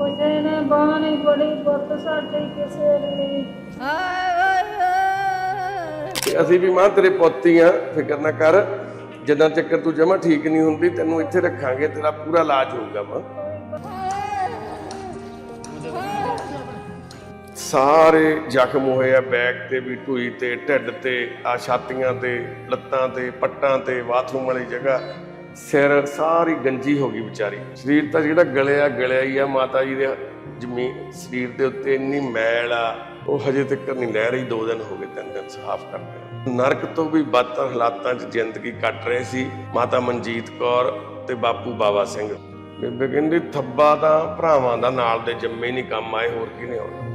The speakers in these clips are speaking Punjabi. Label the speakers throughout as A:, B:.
A: ਉਹਦੇ ਨੇ ਬਾਣੀ ਬੜੀ ਪੁੱਤ ਸਾਡੇ ਕਿਸੇ ਨੇ ਨਹੀਂ
B: ਤੇ ਅਸੀਂ ਵੀ ਮਾਂ ਤੇਰੇ ਪੁੱਤ ਆ, ਫਿਕਰ ਨਾ ਕਰ। ਜਿੱਦਾਂ ਚੱਕਰ ਤੂੰ ਜਮਾ ਠੀਕ ਨਹੀਂ ਹੁੰਦੀ, ਤੈਨੂੰ ਇੱਥੇ ਰੱਖਾਂਗੇ, ਤੇਰਾ ਪੂਰਾ ਇਲਾਜ ਹੋਊਗਾ ਮਾਂ। ਸਾਰੇ ਜ਼ਖਮ ਹੋਏ ਆ ਬੈਕ ਤੇ ਵੀ, ਢੂਈ ਤੇ, ਢਿੱਡ ਤੇ ਆ ਛਾਤੀਆਂ ਤੇ, ਲੱਤਾਂ ਤੇ, ਪੱਟਾਂ ਤੇ, ਬਾਥਰੂਮ ਵਾਲੀ ਜਗ੍ਹਾ। ਸਿਰ ਸਾਰੀ ਗੰਜੀ ਹੋ ਗਈ ਵਿਚਾਰੀ। ਸਰੀਰ ਤਾਂ ਜਿਹੜਾ ਗਲਿਆ ਗਲਿਆ ਹੀ ਆ, ਮਾਤਾ ਜੀ ਦੇ ਜ਼ਮੀਨ, ਸਰੀਰ ਦੇ ਉੱਤੇ ਇੰਨੀ ਮੈਲ ਆ, ਉਹ ਹਜੇ ਤੱਕ ਨਹੀਂ ਲੈ ਰਹੀ, ਦੋ ਦਿਨ ਹੋ ਗਏ, ਤਿੰਨ ਦਿਨ ਸਾਫ਼ ਕਰਦੇ ਨਰਕ ਤੋਂ ਵੀ ਬਦਤਰ ਹਾਲਾਤਾਂ 'ਚ ਜ਼ਿੰਦਗੀ ਕੱਟ ਰਹੇ ਸੀ, ਮਾਤਾ ਮਨਜੀਤ ਕੌਰ ਤੇ ਬਾਪੂ ਬਾਵਾ ਸਿੰਘ। ਬੇਬੇ ਕਹਿੰਦੀ, ਥੱਬਾ ਤਾਂ ਭਰਾਵਾਂ ਦਾ ਨਾਲ ਦੇ ਜੰਮੇ ਨਹੀਂ ਕੰਮ ਆਏ, ਹੋਰ ਕੀ ਨਹੀਂ ਆਉਣਾ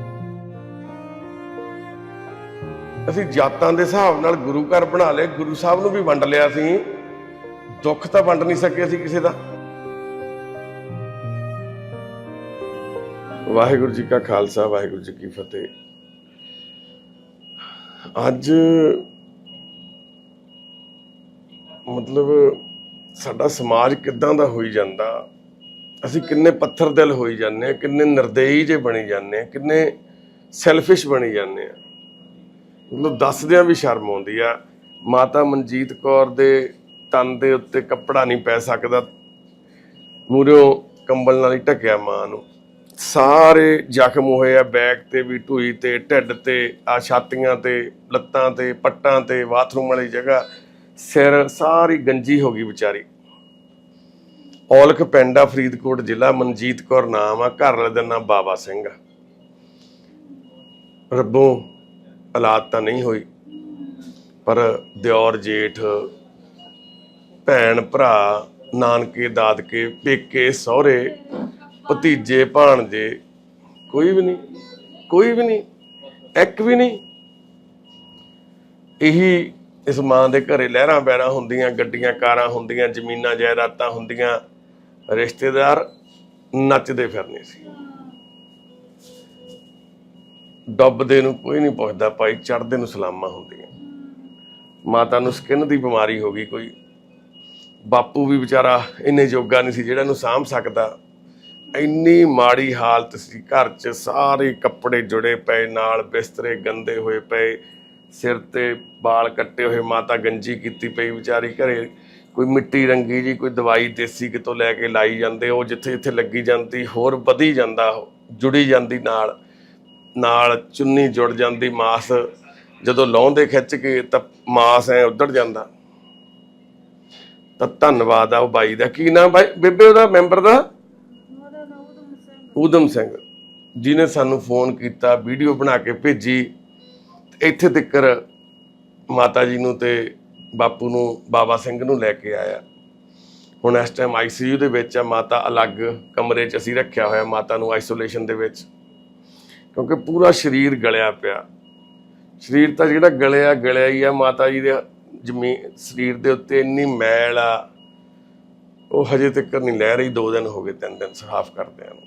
B: ਅਸੀਂ ਜਾਤਾਂ ਦੇ ਹਿਸਾਬ ਨਾਲ ਗੁਰੂ ਘਰ ਬਣਾ ਲਏ, ਗੁਰੂ ਸਾਹਿਬ ਨੂੰ ਵੀ ਵੰਡ ਲਿਆ ਸੀ। ਦੁੱਖ ਤਾਂ ਵੰਡ ਨਹੀਂ ਸਕੇ ਅਸੀਂ ਕਿਸੇ ਦਾ। ਵਾਹਿਗੁਰੂ ਜੀ ਕਾ ਖਾਲਸਾ, ਵਾਹਿਗੁਰੂ ਜੀ ਕੀ ਫਤਿਹ। ਅੱਜ ਮਤਲਬ ਸਾਡਾ ਸਮਾਜ ਕਿੱਦਾਂ ਦਾ ਹੋਈ ਜਾਂਦਾ? ਅਸੀਂ ਕਿੰਨੇ ਪੱਥਰ ਦਿਲ ਹੋਈ ਜਾਂਦੇ ਆ ਕਿੰਨੇ ਨਿਰਦੇਈ ਜੇ ਬਣੀ ਜਾਂਦੇ ਆ ਕਿੰਨੇ ਸੈਲਫਿਸ਼ ਬਣੀ ਜਾਂਦੇ ਆ ਮਤਲਬ ਦੱਸਦਿਆਂ ਵੀ ਸ਼ਰਮ ਆਉਂਦੀ ਆ। ਮਾਤਾ ਮਨਜੀਤ ਕੌਰ ਦੇ ਤਨ ਦੇ ਉੱਤੇ ਕੱਪੜਾ ਨਹੀਂ ਪੈ ਸਕਦਾ। ਮੂਰਿਓ ਕੰਬਲ ਨਾਲ ਹੀ ਢੱਕਿਆ ਮਾਂ ਨੂੰ। ਸਾਰੇ ਜ਼ਖਮ ਹੋਏ ਆ ਬੈਕ ਤੇ ਵੀ, ਢੂਈ ਤੇ, ਢਿੱਡ ਤੇ, ਆ ਛਾਤੀਆਂ ਤੇ, ਲੱਤਾਂ ਤੇ, ਪੱਟਾਂ ਤੇ, ਬਾਥਰੂਮ ਵਾਲੀ ਜਗ੍ਹਾ। ਸਿਰ ਸਾਰੀ ਗੰਜੀ ਹੋ ਗਈ ਵਿਚਾਰੀ। ਔਲਖ ਪਿੰਡ ਆ, ਫਰੀਦਕੋਟ ਜ਼ਿਲ੍ਹਾ, ਮਨਜੀਤ ਕੌਰ ਨਾਮ ਆ, ਘਰ ਵਾਲੇ ਦਾ ਨਾਮ ਬਾਬਾ ਸਿੰਘ ਆ। ਰੱਬੋਂ ਔਲਾਦ ਤਾਂ ਨਹੀਂ ਹੋਈ, ਪਰ ਦਿਓਰ ਜੇਠ ਭੈਣ, ਭਰਾ, ਨਾਨਕੇ, ਦਾਦਕੇ, ਪੇਕੇ, ਸਹੁਰੇ, ਭਤੀਜੇ, ਭਾਣਜੇ, ਕੋਈ ਵੀ ਨਹੀਂ, ਕੋਈ ਵੀ ਨਹੀਂ, ਇੱਕ ਵੀ ਨਹੀਂ। ਇਹੀ ਇਸ ਮਾਂ ਦੇ ਘਰੇ ਲਹਿਰਾਂ ਬੈਰਾਂ ਹੁੰਦੀਆਂ, ਗੱਡੀਆਂ, ਕਾਰਾਂ ਹੁੰਦੀਆਂ, ਜ਼ਮੀਨਾਂ, ਜਾਇਦਾਦਾਂ ਹੁੰਦੀਆਂ, ਰਿਸ਼ਤੇਦਾਰ ਨੱਚਦੇ ਫਿਰਨੇ ਸੀ। ਡੁੱਬਦੇ ਨੂੰ ਕੋਈ ਨਹੀਂ ਪੁੱਛਦਾ, ਭਾਈ ਚੜਦੇ ਨੂੰ ਸਲਾਮਾਂ ਹੁੰਦੀਆਂ। ਮਾਤਾ ਨੂੰ ਸਕਿਨ ਦੀ ਬਿਮਾਰੀ ਹੋ ਗਈ ਕੋਈ। ਬਾਪੂ ਵੀ ਵਿਚਾਰਾ ਇੰਨੇ ਜੋਗਾ ਨਹੀਂ ਸੀ ਜਿਹੜਾ ਇਹਨੂੰ ਸਾਂਭ ਸਕਦਾ। ਇੰਨੀ ਮਾੜੀ ਹਾਲਤ ਸੀ ਘਰ 'ਚ ਸਾਰੇ ਕੱਪੜੇ ਜੁੜੇ ਪਏ ਨਾਲ ਬਿਸਤਰੇ ਗੰਦੇ ਹੋਏ ਪਏ ਸਿਰ ਤੇ ਵਾਲ ਕੱਟੇ ਹੋਏ ਮਾਤਾ ਗੰਜੀ ਕੀਤੀ ਪਈ ਵਿਚਾਰੀ ਘਰੇ। ਕੋਈ ਮਿੱਟੀ ਰੰਗੀ ਜੀ ਕੋਈ ਦਵਾਈ ਦੇਸੀ ਕਿਤੋਂ ਲੈ ਕੇ ਲਾਈ ਜਾਂਦੇ ਉਹ ਜਿੱਥੇ ਜਿੱਥੇ ਲੱਗੀ ਜਾਂਦੀ ਹੋਰ ਵਧੀ ਜਾਂਦਾ ਉਹ, ਜੁੜੀ ਜਾਂਦੀ ਨਾਲ। ਨਾਲ ਚੁੰਨੀ ਜੁੜ ਜਾਂਦੀ ਮਾਸ ਜਦੋਂ ਲਾਉਂਦੇ ਖਿੱਚ ਕੇ ਤਾਂ ਮਾਸ ਐ ਉੱਧੜ ਜਾਂਦਾ। ਤਾਂ ਧੰਨਵਾਦ ਆ ਉਹ ਬਾਈ ਦਾ। ਕੀ ਨਾਮ ਬਾਈ? ਬੇਬੇ ਉਹਦਾ ਮੈਂਬਰ ਦਾ?
A: ਉਦਮ ਸਿੰਘ।
B: ਜਿਨੇ ਸਾਨੂੰ ਫੋਨ ਕੀਤਾ ਵੀਡੀਓ ਬਣਾ ਕੇ ਭੇਜੀ। ਇੱਥੇ ਤੱਕਰ ਮਾਤਾ ਜੀ ਨੂੰ ਤੇ ਬਾਪੂ ਨੂੰ ਬਾਬਾ ਸਿੰਘ ਨੂੰ ਲੈ ਕੇ ਆਇਆ। ਹੁਣ ਇਸ ਟਾਈਮ ਆਈਸੀਯੂ ਦੇ ਵਿੱਚ ਆ ਮਾਤਾ ਅਲੱਗ ਕਮਰੇ 'ਚ ਅਸੀਂ ਰੱਖਿਆ ਹੋਇਆ ਮਾਤਾ ਨੂੰ ਆਈਸੋਲੇਸ਼ਨ ਦੇ ਵਿੱਚ। ਕਿਉਂਕਿ ਪੂਰਾ ਸਰੀਰ ਗਲਿਆ ਪਿਆ। ਸਰੀਰ ਤਾਂ ਜਿਹੜਾ ਗਲਿਆ ਗਲਿਆ ਹੀ ਆ ਮਾਤਾ ਜੀ ਦੇ ਜ਼ਮੀਨ, ਸਰੀਰ ਦੇ ਉੱਤੇ ਇੰਨੀ ਮੈਲ ਆ, ਉਹ ਹਜੇ ਤੱਕ ਨਹੀਂ ਲੈ ਰਹੀ, ਦੋ ਦਿਨ ਹੋ ਗਏ, ਤਿੰਨ ਦਿਨ ਸਾਫ਼ ਕਰਦਿਆਂ ਨੂੰ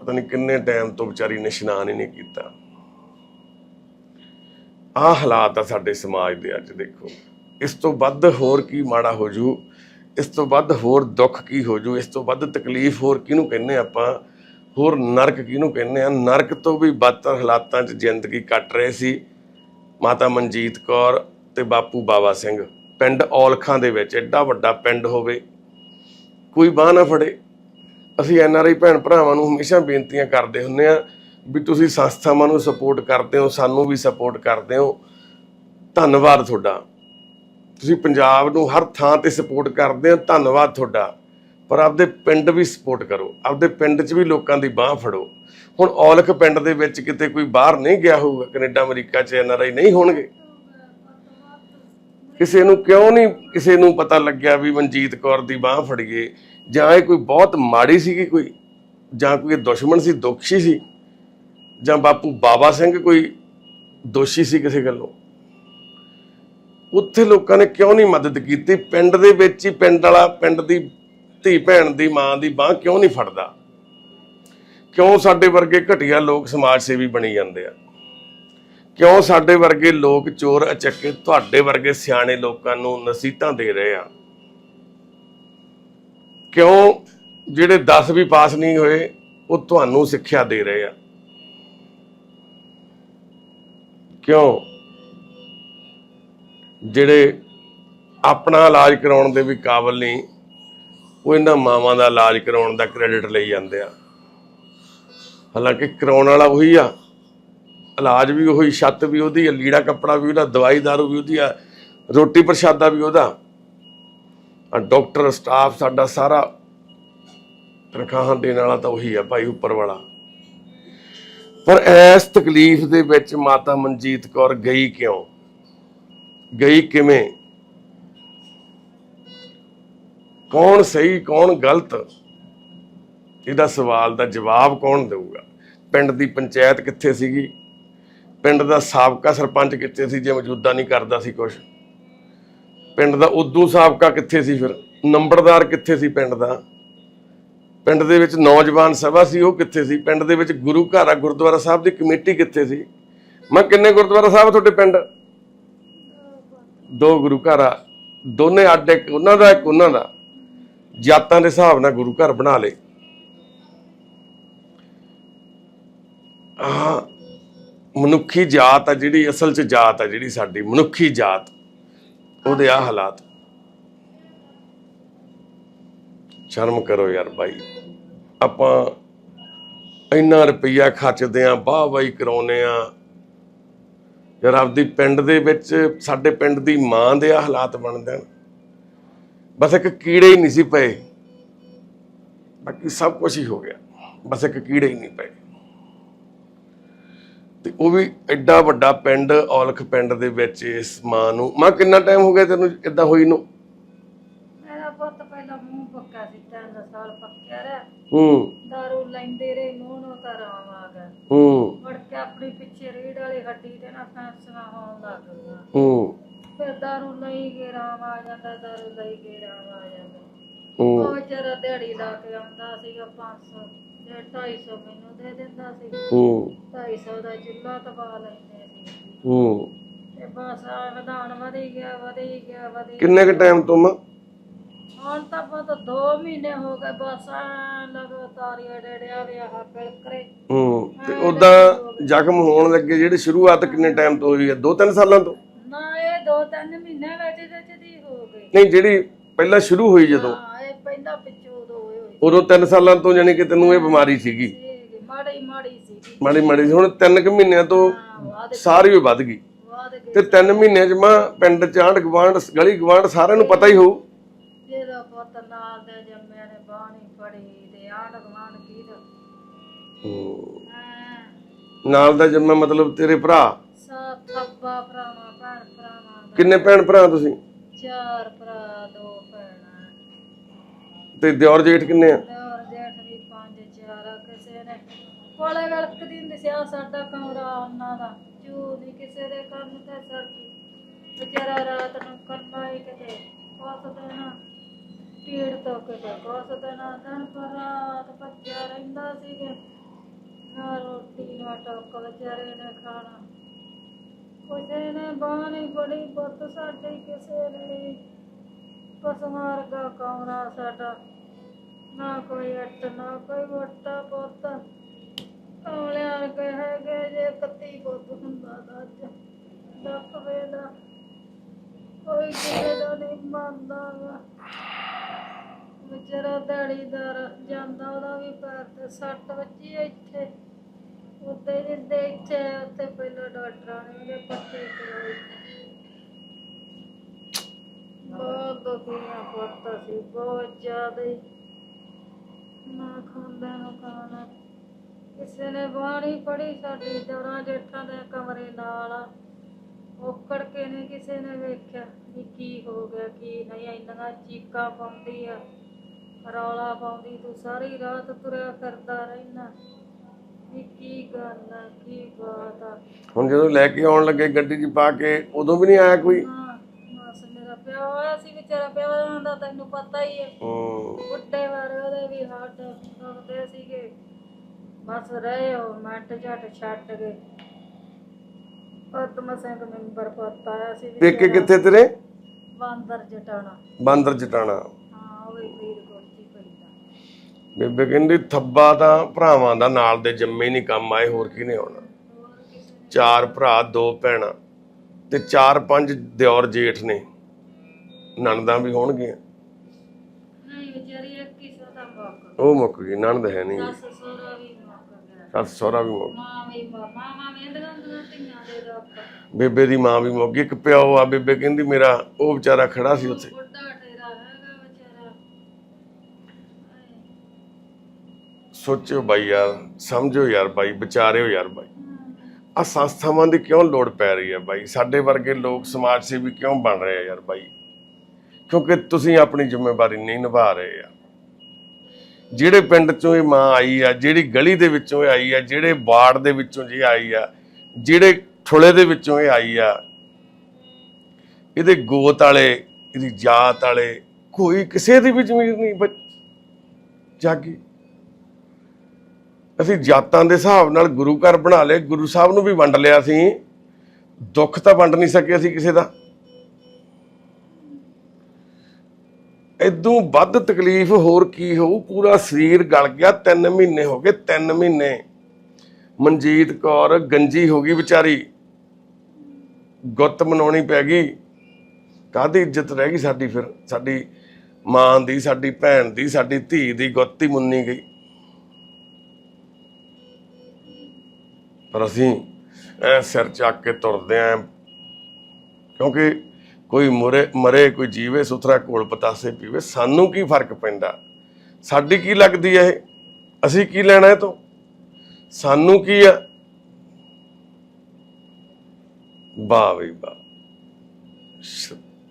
B: ਪਤਾ ਨਹੀਂ ਕਿੰਨੇ ਟਾਈਮ ਤੋਂ ਵਿਚਾਰੀ ਨੇ ਇਸ਼ਨਾਨ ਹੀ ਨਹੀਂ ਕੀਤਾ। ਆਹ ਹਾਲਾਤ ਆ ਸਾਡੇ ਸਮਾਜ ਦੇ ਅੱਜ, ਦੇਖੋ। ਇਸ ਤੋਂ ਵੱਧ ਹੋਰ ਕੀ ਮਾੜਾ ਹੋ ਜੂ? ਇਸ ਤੋਂ ਵੱਧ ਹੋਰ ਦੁੱਖ ਕੀ ਹੋ ਜੂ? ਇਸ ਤੋਂ ਵੱਧ ਤਕਲੀਫ ਹੋਰ ਕਿਹਨੂੰ ਕਹਿੰਨੇ ਆਪਾਂ? ਹੋਰ ਨਰਕ ਕਿਹਨੂੰ ਕਹਿੰਨੇ ਆ? ਨਰਕ ਤੋਂ ਵੀ ਬਦਤਰ ਹਾਲਾਤਾਂ 'ਚ ਜ਼ਿੰਦਗੀ ਕੱਟ ਰਹੇ ਸੀ। ਮਾਤਾ ਮਨਜੀਤ ਕੌਰ ਤੇ ਬਾਪੂ ਬਾਵਾ ਸਿੰਘ। ਪਿੰਡ ਔਲਖਾਂ ਦੇ ਵਿੱਚ ਐਡਾ ਵੱਡਾ ਪਿੰਡ ਹੋਵੇ, ਕੋਈ ਬਾਹ ਨਾ ਫੜੇ। ਅਸੀਂ ਐਨ ਆਰ ਆਈ ਭੈਣ ਭਰਾਵਾਂ ਨੂੰ ਹਮੇਸ਼ਾ ਬੇਨਤੀਆਂ ਕਰਦੇ ਹੁੰਨੇ ਆ ਵੀ ਤੁਸੀਂ ਸੰਸਥਾਵਾਂ ਨੂੰ ਸਪੋਰਟ ਕਰਦੇ ਹੋ, ਸਾਨੂੰ ਵੀ ਸਪੋਰਟ ਕਰਦੇ ਹੋ। ਧੰਨਵਾਦ ਤੁਹਾਡਾ। ਤੁਸੀਂ ਪੰਜਾਬ ਨੂੰ ਹਰ ਥਾਂ ਤੇ ਸਪੋਰਟ ਕਰਦੇ ਹੋ, ਧੰਨਵਾਦ ਤੁਹਾਡਾ। ਪਰ ਆਪਦੇ ਪਿੰਡ ਵੀ ਸਪੋਰਟ ਕਰੋ, ਆਪਦੇ ਪਿੰਡ 'ਚ ਵੀ ਲੋਕਾਂ ਦੀ ਬਾਹ ਫੜੋ। ਹੁਣ ਔਲਖ ਪਿੰਡ ਦੇ ਵਿੱਚ ਕਿਤੇ ਕੋਈ ਬਾਹਰ ਨਹੀਂ ਗਿਆ ਹੋਊਗਾ, ਕੈਨੇਡਾ, ਅਮਰੀਕਾ 'ਚ ਐਨਆਰਆਈ ਨਹੀਂ ਹੋਣਗੇ। ਕਿਸੇ ਨੂੰ ਕਿਉਂ ਨਹੀਂ ਕਿਸੇ ਨੂੰ ਪਤਾ ਲੱਗਿਆ ਵੀ ਮਨਜੀਤ ਕੌਰ ਦੀ ਬਾਹ ਫੜੀਏ ਜਾਂ ਇਹ ਕੋਈ ਬਹੁਤ ਮਾੜੀ ਸੀਗੀ ਕੋਈ? ਜਾਂ ਕੋਈ ਦੁਸ਼ਮਣ ਸੀ, ਦੋਖੀ ਸੀ? ਜਾਂ ਬਾਪੂ ਬਾਬਾ ਸਿੰਘ ਕੋਈ ਦੋਸ਼ੀ ਸੀ ਕਿਸੇ ਗੱਲੋਂ? ਉੱਥੇ ਲੋਕਾਂ ਨੇ ਕਿਉਂ ਨਹੀਂ ਮਦਦ ਕੀਤੀ? ਪਿੰਡ ਦੇ ਵਿੱਚ ਹੀ ਪਿੰਡ ਵਾਲਾ, ਪਿੰਡ ਦੀ ਧੀ ਭੈਣ ਦੀ ਮਾਂ ਦੀ ਬਾਹ ਕਿਉਂ ਨਹੀਂ ਫੜਦਾ? ਕਿਉਂ ਸਾਡੇ ਵਰਗੇ ਘਟੀਆ ਲੋਕ ਸਮਾਜ ਸੇਵੀ ਬਣੀ ਜਾਂਦੇ ਆ? ਕਿਉਂ ਸਾਡੇ ਵਰਗੇ ਲੋਕ ਚੋਰ ਅਚੱਕੇ, ਤੁਹਾਡੇ ਵਰਗੇ ਸਿਆਣੇ ਲੋਕਾਂ ਨੂੰ ਨਸੀਹਤਾਂ ਦੇ ਰਹੇ ਆ? ਕਿਉਂ ਜਿਹੜੇ 10 ਵੀ ਪਾਸ ਨਹੀਂ ਹੋਏ, ਉਹ ਤੁਹਾਨੂੰ ਸਿੱਖਿਆ ਦੇ ਰਹੇ ਆ? ਕਿਉਂ ਜਿਹੜੇ ਆਪਣਾ ਇਲਾਜ ਕਰਾਉਣ ਦੇ ਵੀ ਕਾਬਲ ਨਹੀਂ, ਉਹ ਇਹਨਾਂ ਮਾਵਾਂ ਦਾ ਇਲਾਜ ਕਰਾਉਣ ਦਾ ਕ੍ਰੈਡਿਟ ਲਈ ਜਾਂਦੇ ਆ? ਹਾਲਾਂਕਿ ਕਰਾਉਣ ਵਾਲਾ ਉਹੀ ਆ। ਇਲਾਜ ਵੀ ਉਹੀ, ਛੱਤ ਵੀ ਉਹਦੀ ਆ, ਲੀੜਾ ਕੱਪੜਾ ਵੀ ਉਹਦਾ, ਦਵਾਈ ਦਾਰੂ ਵੀ ਉਹਦੀ ਆ, ਰੋਟੀ ਪ੍ਰਸ਼ਾਦਾ ਵੀ ਉਹਦਾ। ਡਾਕਟਰ, ਸਟਾਫ ਸਾਡਾ ਸਾਰਾ ਤਨਖਾਹਾਂ ਦੇਣ ਵਾਲਾ ਤਾਂ ਉਹੀ ਆ ਭਾਈ ਉੱਪਰ ਵਾਲਾ। ਪਰ ਇਸ ਤਕਲੀਫ ਦੇ ਵਿੱਚ ਮਾਤਾ ਮਨਜੀਤ ਕੌਰ ਗਈ ਕਿਉਂ? ਗਈ ਕਿਵੇਂ? ਕੌਣ ਸਹੀ, ਕੌਣ ਗਲਤ? ਇਹਦਾ ਸਵਾਲ ਦਾ ਜਵਾਬ ਕੌਣ ਦੇਊਗਾ? ਪਿੰਡ ਦੀ ਪੰਚਾਇਤ ਕਿੱਥੇ ਸੀਗੀ? ਪਿੰਡ ਦਾ ਸਾਬਕਾ ਸਰਪੰਚ ਕਿੱਥੇ ਸੀ ਜੇ ਮੌਜੂਦਾ ਨਹੀਂ ਕਰਦਾ ਸੀ ਕੁਝ ਪਿੰਡ ਦਾ ਉਦੋਂ ਸਾਬਕਾ ਕਿੱਥੇ ਸੀ ਫਿਰ? ਨੰਬਰਦਾਰ ਕਿੱਥੇ ਸੀ ਪਿੰਡ ਦਾ? ਪਿੰਡ ਦੇ ਵਿੱਚ ਨੌਜਵਾਨ ਸਭਾ ਸੀ, ਉਹ ਕਿੱਥੇ ਸੀ? ਪਿੰਡ ਦੇ ਵਿੱਚ ਗੁਰੂ ਘਰ ਆ, ਗੁਰਦੁਆਰਾ ਸਾਹਿਬ ਦੀ ਕਮੇਟੀ ਕਿੱਥੇ ਸੀ? ਮੈਂ ਕਿੰਨੇ ਗੁਰਦੁਆਰਾ ਸਾਹਿਬ ਤੁਹਾਡੇ ਪਿੰਡ? ਦੋ ਗੁਰੂ ਘਰ ਆ, ਦੋਨੇ ਅੱਡ ਇੱਕ, ਉਹਨਾਂ ਦਾ ਇੱਕ, ਉਹਨਾਂ ਦਾ। ਜਾਤਾਂ ਦੇ ਹਿਸਾਬ ਨਾਲ ਗੁਰੂ ਘਰ ਬਣਾ ਲਏ। ਆ ਮਨੁੱਖੀ ਜਾਤ ਆ ਜਿਹੜੀ, ਅਸਲ 'ਚ ਜਾਤ ਆ ਜਿਹੜੀ ਸਾਡੀ, ਮਨੁੱਖੀ ਜਾਤ। ਉਹਦੇ ਆ ਹਾਲਾਤ। ਸ਼ਰਮ ਕਰੋ ਯਾਰ ਬਾਈ। ਆਪਾਂ ਇੰਨਾ ਰੁਪਈਆ ਖਰਚਦੇ ਆ ਵਾਹ ਵਾਹੀ ਕਰਾਉਨੇ ਆ। ਯਾਰ ਆਪਦੀ ਪਿੰਡ ਦੇ ਵਿੱਚ, ਸਾਡੇ ਪਿੰਡ ਦੀ ਮਾਂ ਦੇ ਆ ਹਾਲਾਤ ਬਣਦੇ ਦੇਣ ਬਸ ਇੱਕ ਕੀੜੇ ਹੀ ਨਹੀਂ ਸੀ ਪਏ। ਬਾਕੀ ਸਭ ਕੁਝ ਹੀ ਹੋ ਗਿਆ। ਬਸ ਇੱਕ ਕੀੜੇ ਹੀ ਨਹੀਂ ਪਏ। ਤੇ ਉਹ ਵੀ ਐਡਾ ਵੱਡਾ ਪਿੰਡ ਔਲਖ ਪਿੰਡ ਦੇ ਵਿੱਚ ਇਸ ਮਾਂ ਨੂੰ। ਮਾਂ ਕਿੰਨਾ ਟਾਈਮ ਹੋ ਗਿਆ ਤੈਨੂੰ ਇਦਾਂ ਹੋਈ ਨੂੰ?
A: ਮੇਰਾ ਪੁੱਤ ਪਹਿਲਾਂ ਮੂੰਹ ਪੱਕਾ ਸੀ ਤਿੰਨ ਸਾਲ ਪੱਕਿਆ ਰਿਹਾ।
B: ਹੂੰ।
A: ਦਾਰੂ ਲੈਂਦੇ ਰਹੇ ਨੂੰ ਨੂੰ ਤਾਂ ਆਰਾਮ ਆ ਗਿਆ।
B: ਹੂੰ।
A: ਮੁੜ ਕੇ ਆਪਣੀ ਪਿੱਛੇ ਰੀੜ ਵਾਲੀ ਹੱਡੀ ਤੇ ਨਾ ਫੈਂਸਣਾ ਹੋਣ ਲੱਗ ਗਿਆ।
B: ਹੂੰ।
A: ਫਿਰ ਦਾਰੂ ਲਈ ਕੇ ਆਰਾਮ ਆ ਜਾਂਦਾ ਦਾਰੂ ਲਈ ਕੇ ਆਰਾਮ ਆ ਜਾਂਦਾ।
B: ਹੂੰ।
A: ਉਹ ਵਿਚਾਰਾ ਦਿਹਾੜੀ ਲਾ ਕੇ ਆਉਂਦਾ ਸੀਗਾ 500 ਤੇ 250 ਮੈਨੂੰ ਦੇ ਦਿੰਦਾ ਸੀ।
B: ਹੂੰ।
A: 250 ਦਾ ਚੁੱਲ੍ਹਾ ਤਪਾ ਲੈਂਦੇ ਸੀ।
B: ਹੂੰ।
A: ਤੇ ਬਸ ਆ ਵਧਾਣ ਵਧੀ ਗਿਆ ਵਧੀ ਗਿਆ ਵਧੀ
B: ਕਿੰਨੇ ਕ ਟਾਈਮ ਤੋਂ ਮਾਂ?
A: ਹੁਣ ਤਾਂ ਬਹੁਤ 2 ਮਹੀਨੇ ਹੋ ਗਏ ਬਸ ਐਂ ਲਗਾਤਾਰ ਹੀ ਡੜਿਆ ਵਿਆ ਕਰੇ
B: ਹੂੰ ਤੇ ਉਦਾਂ ਜ਼ਖਮ ਹੋਣ ਲੱਗੇ ਜਿਹੜੇ ਸ਼ੁਰੂਆਤ ਕਿੰਨੇ ਟਾਈਮ ਤੋਂ ਹੋਈ ਹੈ? 2-3 ਸਾਲਾਂ ਤੋਂ?
A: ਨਾ ਇਹ 2-3 ਮਹੀਨੇ ਵਿੱਚ ਵਿੱਚ ਦੀ ਹੋ ਗਈ।
B: ਨਹੀਂ ਜਿਹੜੀ ਪਹਿਲਾਂ ਸ਼ੁਰੂ ਹੋਈ ਜਦੋਂ?
A: ਹਾਂ ਉਦੋਂ ਹੋਏ ਹੋਏ
B: ਉਦੋਂ 3 ਸਾਲਾਂ ਤੋਂ ਯਾਨੀ ਕਿ ਤੈਨੂੰ ਇਹ ਬਿਮਾਰੀ ਸੀਗੀ।
A: ਮਾੜੀ ਮਾੜੀ ਸੀ
B: ਮਾੜੀ ਮਾੜੀ ਸੀ। ਹੁਣ 3 ਕੁ ਮਹੀਨਿਆਂ ਤੋਂ ਸਾਰੀ ਹੀ ਵੱਧ ਗਈ।
A: ਬਾਅਦ
B: ਤੇ 3 ਮਹੀਨਿਆਂ 'ਚ ਮਾਂ ਪਿੰਡ 'ਚ ਆਂਢ ਗੁਆਂਢ ਗਲੀ ਗੁਆਂਢ ਸਾਰਿਆਂ ਨੂੰ ਪਤਾ ਹੀ ਹੋਊ।
A: ਜਿਹਦਾ ਪੁੱਤ ਨਾਲ ਦੇ ਜੰਮਿਆ ਨੇ ਬਾਣੀ ਫੜੀ ਤੇ ਆਂਢ ਗੁਆਂਢ ਕੀ ਦਾ
B: ਹੂੰ।
A: ਹਾਂ।
B: ਨਾਲ ਦਾ ਜੰਮਾ ਮਤਲਬ ਤੇਰੇ ਭਰਾ?
A: ਸਾ ਥੱਬਾ ਭਰਾਵਾਂ ਭੈਣ ਭਰਾਵਾਂ ਦਾ।
B: ਕਿੰਨੇ ਭੈਣ ਭਰਾ ਤੁਸੀਂ?
A: ਚਾਰ ਭਰਾ
B: ਤੇ ਦਿਓਰ ਜੇਠ ਕਿੰਨੇ ਆ?
A: ਔਰ ਜੇਠ ਵੀ ਪੰਜ, ਚਾਰ, ਕਿਸੇ ਨੇ। ਕੋਲੇ ਗਲਕਦੀ ਹੁੰਦੀ ਸੀ ਸਾਡਾ ਕਮਰਾ ਉਹਨਾਂ ਦਾ। ਚੂ ਨਹੀਂ ਕਿਸੇ ਦੇ ਕੰਮ ਤੇ ਸਰਦੀ। ਵਿਚਾਰਾ ਰਾਤ ਨੂੰ ਕੰਨਾ ਹੀ ਕਿਤੇ ਕੋਸ ਦੇਣਾ। ਟੀੜ ਤੋਂ ਕਿਤੇ ਕੋਸ ਦੇਣਾ। ਦਿਨ ਪਰ ਰਾਤ ਭੱਜਿਆ ਰਹਿੰਦਾ ਸੀਗਾ। ਨਾ ਰੋਟੀ, ਨਾ ਟੋਕ ਵਿਚਾਰੇ ਨੇ ਖਾਣਾ। ਕਿਸੇ ਨੇ ਬਾਂਹ ਨਹੀਂ ਬੜੀ ਪੁੱਤ ਸਾਡੇ ਕਿਸੇ ਨੇ ਪਸਮਾਰ ਕਮਰਾ ਸਾਡਾ। ਨਾ ਕੋਈ ਅੱਟ, ਨਾ ਕੋਈ ਵੋਟਾ ਪੁੱਤ। ਕਮਲਿਆਂ ਕੇ ਹੈਗੇ ਜੇ ਕੱਤੀ ਪੁੱਤ ਹੁੰਦਾ ਤਾਂ ਅੱਜ ਵੇਦਾ ਕੋਈ ਕਿਸੇ ਦਾ ਨਹੀਂ ਮੰਨਦਾ ਵਾ ਵਿਚਾਰਾ ਦਿਹਾੜੀਦਾਰ ਜਾਂਦਾ, ਉਹਦਾ ਵੀ ਪੈਰ ਤੇ ਸੱਟ ਵੱਜੀ ਇੱਥੇ। ਉੱਤੇ ਜਿੱਦੇ ਇੱਥੇ ਉੱਥੇ ਪਹਿਲਾਂ ਡਾਕਟਰਾਂ ਨੇ ਉਹਦੇ ਪੱਟੀ ਕਰਵਾਈ। ਬਹੁਤ ਦੁਖੀਆਂ ਪੁੱਤ ਸੀ ਬਹੁਤ ਜ਼ਿਆਦਾ ਨਾ ਖਾਂਦਾ ਨਾ ਖਾਣਾ ਕਿਸੇ ਨੇ ਬਾਣੀ ਪੜੀ ਸਾਡੀ ਦਰਾਂ ਜੇਠਾਂ ਦੇ ਕਮਰੇ ਨਾਲ। ਔਕੜ ਕੇ ਨੇ ਕਿਸੇ ਨੇ ਵੇਖਿਆ ਵੀ ਕੀ ਹੋ ਗਿਆ ਕੀ ਨਹੀਂ। ਇੰਨੀਆਂ ਚੀਕਾਂ ਪਾਉਂਦੀ ਆ ਰੌਲਾ ਪਾਉਂਦੀ। ਤੂੰ ਸਾਰੀ ਰਾਤ ਤੁਰਿਆ ਫਿਰਦਾ ਰਹਿਣਾ ਵੀ ਕੀ ਗੱਲ ਆ ਕੀ ਬਾਤ ਆ।
B: ਹੁਣ ਜਦੋਂ ਲੈ ਕੇ ਆਉਣ ਲੱਗੇ ਗੱਡੀ 'ਚ ਪਾ ਕੇ ਉਦੋਂ ਵੀ ਨਹੀਂ ਆਇਆ ਕੋਈ?
A: ਬਸ ਮੇਰਾ ਪਿਓ ਆਇਆ ਸੀ ਵਿਚਾਰਾ ਪਿਓ ਦਾ ਤੈਨੂੰ ਪਤਾ ਹੀ ਹੈ।
B: ਹੂੰ।
A: ਬੁੱਢੇ ਵਾਲੇ ਉਹਦੇ ਵੀ ਹੱਡ ਦੁਖਦੇ ਸੀਗੇ। ਬਸ ਰਹੇ ਉਹ ਮਿੰਟ ਝੱਟ ਛੱਡ ਗਏ ਪਤਮ ਸਿੰਘ ਮੈਂਬਰ ਪੁੱਤ ਆਇਆ ਸੀ
B: ਪੇਕੇ ਕਿੱਥੇ ਤੇਰੇ?
A: ਬਾਂਦਰ ਜਟਾਣਾ।
B: ਬਾਂਦਰ ਜਟਾਣਾ।
A: ਹਾਂ ਉਹ ਵੀ ਫਰੀਦਕੋਟ ਦੀ ਪੈਂਦਾ
B: ਬੇਬੇ ਕਹਿੰਦੀ ਥੱਬਾ ਤਾਂ ਭਰਾਵਾਂ ਦਾ ਨਾਲ ਦੇ ਜੰਮੇ ਨਹੀਂ ਕੰਮ ਆਏ ਹੋਰ ਕੀ ਨੇ ਆਉਣਾ?
A: ਹੋਰ ਕਿਸੇ
B: ਚਾਰ ਭਰਾ ਦੋ ਭੈਣਾਂ ਤੇ ਚਾਰ ਪੰਜ ਦਿਓਰ ਜੇਠ ਨੇ। ਨਣਦਾਂ ਵੀ ਹੋਣਗੀਆਂ।
A: ਨਹੀਂ ਵਿਚਾਰੀ ਇੱਕ ਹੀ ਸਦਾ ਮੁੱਕ।
B: ਉਹ ਮੁੱਕ ਗਈ ਨਣਦ ਹੈ ਨਹੀਂ।
A: ਸੱਸ ਸਹੁਰਾ ਵੀ ਮੁੱਕ ਗਿਆ।
B: ਸੱਸ ਸਹੁਰਾ ਵੀ ਮੁੱਕ
A: ਮਾਂ ਵੀ ਮੁੱਕ- ਮਾਵਾਂ ਵੇਂਦੀਆਂ ਹੁੰਦੀਆਂ ਧੀਆਂ ਦੇ ਰੱਬ
B: ਬੇਬੇ ਦੀ ਮਾਂ ਵੀ ਮੁੱਕ ਗਈ ਇੱਕ ਪਿਓ ਆ ਬੇਬੇ ਕਹਿੰਦੀ ਮੇਰਾ ਉਹ ਵਿਚਾਰਾ ਖੜਾ ਸੀ ਉੱਥੇ।
A: ਬੁੱਢਾ ਠੇਰਾ ਹੈਗਾ ਵਿਚਾਰਾ। ਹਾਏ।
B: ਸੋਚਿਓ ਬਾਈ ਯਾਰ ਸਮਝੋ ਯਾਰ ਬਾਈ ਵਿਚਾਰਿਓ ਯਾਰ ਬਾਈ। ਆ ਸੰਸਥਾਵਾਂ ਦੀ ਕਿਉਂ ਲੋੜ ਪੈ ਰਹੀ ਹੈ ਬਾਈ? ਸਾਡੇ ਵਰਗੇ ਲੋਕ ਸਮਾਜ ਸੇਵੀ ਕਿਉਂ ਬਣ ਰਹੇ ਆ ਯਾਰ ਬਾਈ? ਕਿਉਂਕਿ ਤੁਸੀਂ ਆਪਣੀ ਜ਼ਿੰਮੇਵਾਰੀ ਨਹੀਂ ਨਿਭਾ ਰਹੇ ਆ। ਜਿਹੜੇ ਪਿੰਡ ਚੋਂ ਇਹ ਮਾਂ ਆਈ ਆ, ਜਿਹੜੀ ਗਲੀ ਦੇ ਵਿੱਚੋਂ ਇਹ ਆਈ ਆ, ਜਿਹੜੇ ਵਾਰਡ ਦੇ ਵਿੱਚੋਂ ਜੀ ਆਈ ਆ, ਜਿਹੜੇ ਠੁਲੇ ਦੇ ਵਿੱਚੋਂ ਇਹ ਆਈ ਆ, ਇਹਦੇ ਗੋਤ ਵਾਲੇ, ਇਹਦੀ ਜਾਤ ਵਾਲੇ, ਕੋਈ ਕਿਸੇ ਦੀ ਵੀ ਜ਼ਮੀਰ ਨਹੀਂ ਜਾਗੀ। ਅਸੀਂ ਜਾਤਾਂ ਦੇ ਹਿਸਾਬ ਨਾਲ ਗੁਰੂ ਘਰ ਬਣਾ ਲਏ, ਗੁਰੂ ਸਾਹਿਬ ਨੂੰ ਵੀ ਵੰਡ ਲਿਆ ਸੀ। ਦੁੱਖ ਤਾਂ ਵੰਡ ਨਹੀਂ ਸਕੇ ਅਸੀਂ ਕਿਸੇ ਦਾ। ਇਦੋਂ ਵੱਧ ਤਕਲੀਫ ਹੋਰ ਕੀ ਹੋਊ? ਪੂਰਾ ਸਰੀਰ ਗਲ ਗਿਆ 3 ਮਹੀਨੇ ਹੋ ਗਏ 3 ਮਹੀਨੇ। ਮਨਜੀਤ ਕੌਰ ਗੰਜੀ ਹੋ ਗਈ ਵਿਚਾਰੀ। ਗੁੱਤ ਮਨਾਉਣੀ ਪੈ ਗਈ। ਕਾਹਦੀ ਇੱਜ਼ਤ ਰਹਿ ਗਈ ਸਾਡੀ ਫਿਰ? ਸਾਡੀ ਮਾਂ ਦੀ, ਸਾਡੀ ਭੈਣ ਦੀ, ਸਾਡੀ ਧੀ ਦੀ ਗੁੱਤ ਹੀ ਮੁੰਨੀ ਗਈ। ਪਰ ਅਸੀਂ ਐ ਸਿਰ ਚੱਕ ਕੇ ਤੁਰਦੇ ਆਂ, ਕਿਉਂਕਿ ਕੋਈ ਮੁਰੇ, ਮਰੇ, ਕੋਈ ਜੀਵੇ, ਸੁਥਰਾ ਕੋਲ ਪਤਾਸੇ ਪੀਵੇ, ਸਾਨੂੰ ਕੀ ਫ਼ਰਕ ਪੈਂਦਾ? ਸਾਡੀ ਕੀ ਲੱਗਦੀ ਹੈ ਇਹ? ਅਸੀਂ ਕੀ ਲੈਣਾ ਇਹ ਤੋਂ? ਸਾਨੂੰ ਕੀ ਆ? ਵਾਹ ਬਈ ਵਾਹ।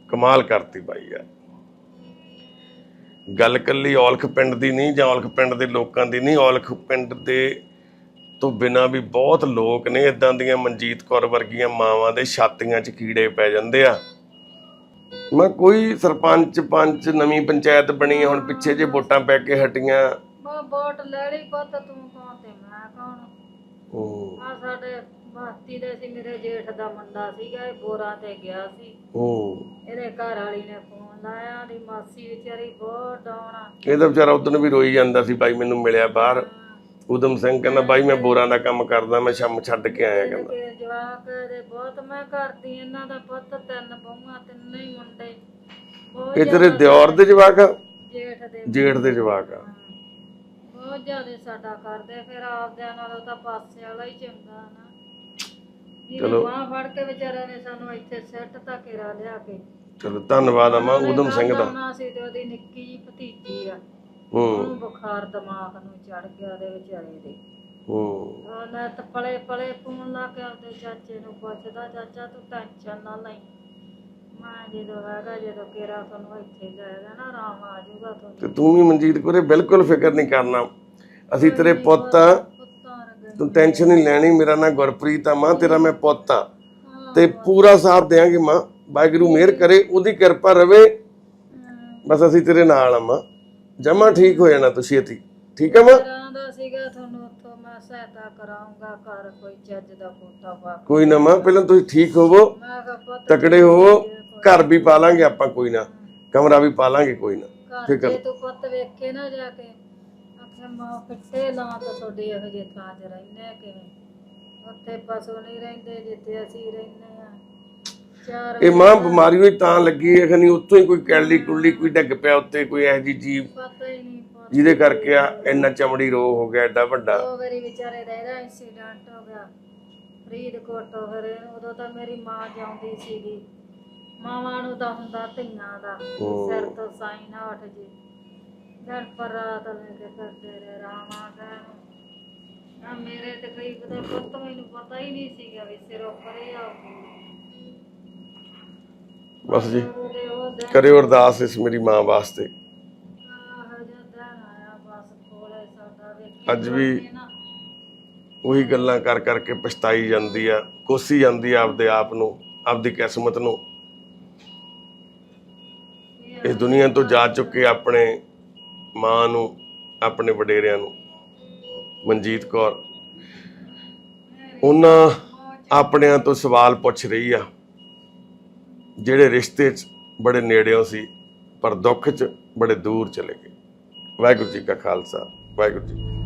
B: ਕਮਾਲ ਕਰਤੀ ਬਾਈ ਯਾਰ। ਗੱਲ ਕੱਲੀ ਔਲਖ ਪਿੰਡ ਦੀ ਨਹੀਂ ਜਾਂ ਔਲਖ ਪਿੰਡ ਦੇ ਲੋਕਾਂ ਦੀ ਨਹੀਂ, ਔਲਖ ਪਿੰਡ ਦੇ ਤੋਂ ਬਿਨਾ ਵੀ ਬਹੁਤ ਲੋਕ ਨੇ ਇਦਾਂ ਦੀਆਂ ਮਨਜੀਤ ਕੌਰ ਵਰਗੀਆਂ ਮਾਵਾਂ ਦੇ ਛਾਤੀਆਂ 'ਚ ਕੀੜੇ ਪੈ ਜਾਂਦੇ ਆ। ਮੈਂ ਕੋਈ ਸਰਪੰਚ ਪੰਚ ਨਵੀਂ ਪੰਚਾਇਤ ਬਣੀ ਹੁਣ ਪਿੱਛੇ ਜੇ ਵੋਟਾਂ ਪੈ ਕੇ ਹਟੀਆਂ।
A: ਮੈਂ ਵੋਟ ਲੈ ਲਈ ਪੁੱਤ ਤੂੰ ਕੌਣ ਤੇ ਮੈਂ ਕੌਣ?
B: ਉਹ
A: ਆ ਸਾਡੇ ਬਾਤੀ ਦੇ ਸੀ ਮੇਰੇ ਜੇਠ ਦਾ ਮੁੰਡਾ ਸੀਗਾ ਇਹ ਬੋਰਾ ਤੇ ਗਿਆ ਸੀ।
B: ਉਹ
A: ਇਹਦੇ ਘਰ ਵਾਲੀ ਨੇ ਫੋਨ ਲਾਇਆ ਦੀ ਮਾਸੀ ਵਿਚਾਰੀ ਬਹੁਤ ਡਾਉਣਾ
B: ਇਹਦਾ ਵਿਚਾਰਾ ਉਦੋਂ ਵੀ ਰੋਈ ਜਾਂਦਾ ਸੀ ਬਾਈ ਮੈਨੂੰ ਮਿਲਿਆ ਬਾਹਰ। ਉਦਮ ਸਿੰਘ ਕਹਿੰਦਾ ਬਾਈ ਮੈਂ ਬੋਰਾਂ ਦਾ ਕੰਮ ਕਰਦਾ ਮੈਂ ਸ਼ਾਮ ਛੱਡ ਕੇ ਆਇਆ ਕਹਿੰਦਾ।
A: ਕਿ ਜਵਾਕ ਦੇ ਬਹੁਤ ਮੈਂ ਕਰਦੀ ਇਹਨਾਂ ਦਾ ਪੁੱਤ ਤਿੰਨ ਬਹੂਆਂ ਤਿੰਨੇ ਹੀ ਮੁੰਡੇ। ਬਹੁਤ
B: ਇਹ ਤੇਰੇ ਦਿਓਰ ਦੇ ਜਵਾਕ ਆ?
A: ਜੇਠ ਦੇ
B: ਜੇਠ ਦੇ ਜਵਾਕ ਆ।
A: ਬਹੁਤ ਜ਼ਿਆਦਾ ਸਾਡਾ ਕਰਦੇ ਫਿਰ ਆਪਦਿਆਂ ਨਾਲੋਂ ਤਾਂ ਪਾਸੇ ਵਾਲਾ ਹੀ ਚੰਗਾ ਨਾ।
B: ਚਲੋ।
A: ਬਾਹ ਫੜ ਕੇ ਵਿਚਾਰਿਆਂ ਨੇ ਸਾਨੂੰ ਇੱਥੇ ਸੈੱਟ ਤਾਂ ਘੇਰਾ ਲਿਆ ਕੇ।
B: ਚਲੋ ਧੰਨਵਾਦ ਅਮਾ ਉਦਮ ਸਿੰਘ ਦਾ।
A: ਨਾ ਸੀ ਤੇ ਉਹਦੀ ਨਿੱਕੀ ਜੀ ਭਤੀਜੀ ਆ।
B: ਹੂੰ
A: ਉਹਨੂੰ ਬੁਖਾਰ ਦਿਮਾਗ ਨੂੰ ਚੜ ਗਿਆ ਉਹਦੇ ਵਿਚਾਰੇ ਦੇ।
B: ਹੂੰ
A: ਉਹਨੇ ਤਾਂ ਪਲੇ ਪਲੇ ਫੋਨ ਲਾ ਕੇ ਆਪਦੇ ਚਾਚੇ ਨੂੰ ਪੁੱਛਦਾ ਚਾਚਾ ਤੂੰ ਟੈਨਸ਼ਨ ਨਾ ਲਈ। ਮੈਂ ਜਦੋਂ ਹੈਗਾ ਜਦੋਂ ਕਿਰਾ ਤੁਹਾਨੂੰ ਇੱਥੇ ਲੈ ਜਾਣਾ ਆਰਾਮ ਆ ਜਾਊਗਾ ਤੁਹਾਨੂੰ।
B: ਤੇ ਤੂੰ ਵੀ ਮਨਜੀਤ ਕੋਰੇ ਬਿਲਕੁਲ ਫਿਕਰ ਨਹੀਂ ਕਰਨਾ। ਅਸੀਂ ਤੇਰੇ ਪੁੱਤ ਆ। ਤੂੰ ਟੈਨਸ਼ਨ ਨਹੀਂ ਲੈਣੀ ਮੇਰਾ ਨਾਂ ਗੁਰਪ੍ਰੀਤ ਆ ਮਾਂ ਤੇਰਾ ਮੈਂ ਪੁੱਤ ਆ। ਤੇ ਪੂਰਾ ਸਾਥ ਦੇਾਂਗੇ ਮਾਂ। ਵਾਹਿਗੁਰੂ ਮਿਹਰ ਕਰੇ ਉਹਦੀ ਕਿਰਪਾ ਰਵੇ। ਬਸ ਅਸੀਂ ਤੇਰੇ ਨਾਲ ਆ ਮਾਂ। ਜਮਾ ਠੀਕ ਹੋ ਜਾਣਾ ਤੁਸੀਂ ਛੇਤੀ ਠੀਕ ਹੈ ਮਾਂ?
A: ਦਾ ਸੀਗਾ ਤੁਹਾਨੂੰ ਉੱਥੋਂ ਮੈਂ ਸਹਾਇਤਾ ਕਰਾਉਂਗਾ ਘਰ ਕੋਈ ਚੱਜ ਦਾ ਕੋਠਾ ਪਾ ਕੇ।
B: ਕੋਈ ਨਾ ਮਾਂ ਪਹਿਲਾਂ ਤੁਸੀਂ ਠੀਕ ਹੋਵੋ
A: ਮੈਂ ਕਿਹਾ ਪੁੱਤ
B: ਤਕੜੇ ਹੋਵੋ ਘਰ ਵੀ ਪਾ ਲਾਂਗੇ ਆਪਾਂ ਕੋਈ ਨਾ। ਕਮਰਾ ਵੀ ਪਾ ਲਾਂਗੇ ਕੋਈ ਨਾ।
A: ਘਰ ਜੇ ਤੂੰ ਪੁੱਤ ਵੇਖੇ ਨਾ ਜਾ ਕੇ ਆਖੇ ਮਾਂ ਫਿੱਟੇ ਲਾਂ ਤਾਂ ਤੁਹਾਡੇ ਇਹੋ ਜਿਹੇ ਥਾਂ 'ਚ ਰਹਿੰਦੇ ਆ ਕਿਵੇਂ? ਉੱਥੇ ਪਸ਼ੂ ਨਹੀਂ ਰਹਿੰਦੇ ਜਿੱਥੇ ਅਸੀਂ ਰਹਿੰਦੇ ਆ।
B: ਇਹ ਮਾਂ ਬਿਮਾਰੀ ਹੋਈ ਤਾਂ ਲੱਗੀ ਹੈ ਖਨੀ ਉੱਥੋਂ ਹੀ ਕੋਈ ਕੈਲੀ ਕੁੱਲੀ ਕੋਈ ਡਿੱਗ ਪਿਆ ਉੱਤੇ ਕੋਈ ਇਹੋ ਜਿਹੀ ਜੀਵ।
A: ਪਤਾ ਹੀ ਨਹੀਂ ਪੁੱਤ।
B: ਜਿਹਦੇ ਕਰਕੇ ਆ ਇੰਨਾ ਚਮੜੀ ਰੋਗ ਹੋ ਗਿਆ ਐਡਾ ਵੱਡਾ।
A: ਦੋ ਵਾਰੀ ਵਿਚਾਰੇ ਦਾ ਇਹਦਾ ਇੰਸੀਡੈਂਟ ਹੋ ਗਿਆ। ਫਰੀਦਕੋਟ ਤੋਂ ਫਿਰ ਉਦੋਂ ਤਾਂ ਮੇਰੀ ਮਾਂ ਜਾਉਂਦੀ ਸੀਗੀ। ਮਾਵਾਂ ਨੂੰ ਤਾਂ ਹੁੰਦਾ ਧੀਆਂ ਦਾ ਸਿਰ ਤੋਂ ਸਾਈ ਨਾ ਉੱਠ ਜੇ। ਦਿਨ ਪਰ ਰਾਤ ਲੈ ਕੇ ਕਰਦੇ ਰਹੇ ਰਾਮਾ ਕਹਿਣ ਆ ਮੇਰੇ ਤੇ ਕਈ ਪਤਾ ਪੁੱਤ ਮੈਨੂੰ ਪਤਾ ਹੀ ਨਹੀਂ ਸੀਗਾ ਵੀ ਸਿਰੋਂ ਪਰੇ ਆ
B: ਬਸ ਜੀ। ਕਰਿਓ ਅਰਦਾਸ ਇਸ ਮੇਰੀ ਮਾਂ ਵਾਸਤੇ। ਅੱਜ ਵੀ ਉਹੀ ਗੱਲਾਂ ਕਰ ਕਰਕੇ ਪਛਤਾਈ ਜਾਂਦੀ ਆ, ਕੋਸੀ ਜਾਂਦੀ ਆ ਆਪਦੇ ਆਪ ਨੂੰ, ਆਪਦੀ ਕਿਸਮਤ ਨੂੰ। ਇਸ ਦੁਨੀਆ ਤੋਂ ਜਾ ਚੁੱਕੇ ਆਪਣੇ ਮਾਂ ਨੂੰ, ਆਪਣੇ ਵਡੇਰਿਆਂ ਨੂੰ, ਮਨਜੀਤ ਕੌਰ। ਉਹਨਾਂ ਆਪਣਿਆਂ ਤੋਂ ਸਵਾਲ ਪੁੱਛ ਰਹੀ ਆ। ਜਿਹੜੇ ਰਿਸ਼ਤੇ 'ਚ ਬੜੇ ਨੇੜਿਓਂ ਸੀ, ਪਰ ਦੁੱਖ 'ਚ ਬੜੇ ਦੂਰ ਚਲੇ ਗਏ। ਵਾਹਿਗੁਰੂ ਜੀ ਕਾ ਖਾਲਸਾ, ਵਾਹਿਗੁਰੂ ਜੀ